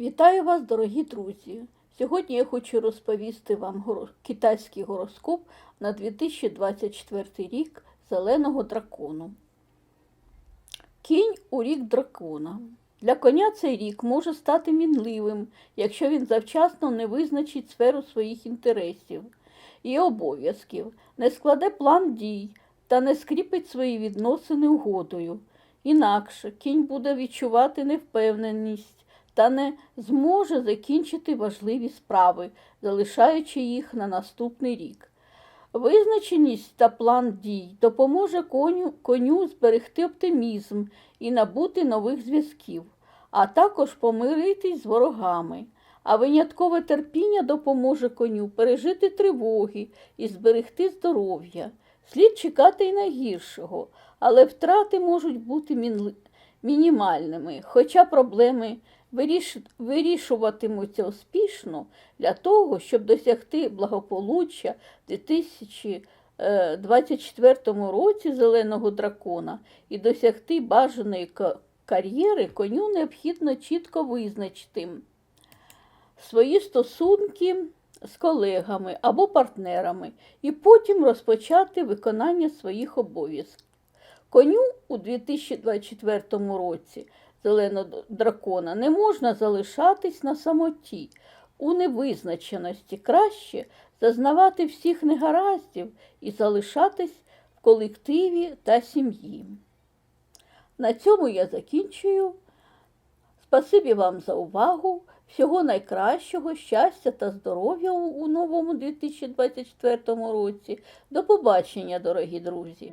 Вітаю вас, дорогі друзі! Сьогодні я хочу розповісти вам китайський гороскоп на 2024 рік зеленого дракону. Кінь у рік дракона. Для коня цей рік може стати мінливим, якщо він завчасно не визначить сферу своїх інтересів і обов'язків, не складе план дій та не скріпить свої відносини угодою. Інакше кінь буде відчувати невпевненість та не зможе закінчити важливі справи, залишаючи їх на наступний рік. Визначеність та план дій допоможе коню, коню зберегти оптимізм і набути нових зв'язків, а також помиритись з ворогами. А виняткове терпіння допоможе коню пережити тривоги і зберегти здоров'я. Слід чекати й найгіршого, але втрати можуть бути мінімальними, хоча проблеми. Вирішуватимуться успішно для того, щоб досягти благополуччя в 2024 році зеленого дракона і досягти бажаної кар'єри, коню необхідно чітко визначити свої стосунки з колегами або партнерами і потім розпочати виконання своїх обов'язків. Коню у 2024 році зеленого дракона не можна залишатись на самоті, у невизначеності. Краще зазнавати всіх негараздів і залишатись в колективі та сім'ї. На цьому я закінчую. Спасибі вам за увагу. Всього найкращого, щастя та здоров'я у новому 2024 році. До побачення, дорогі друзі!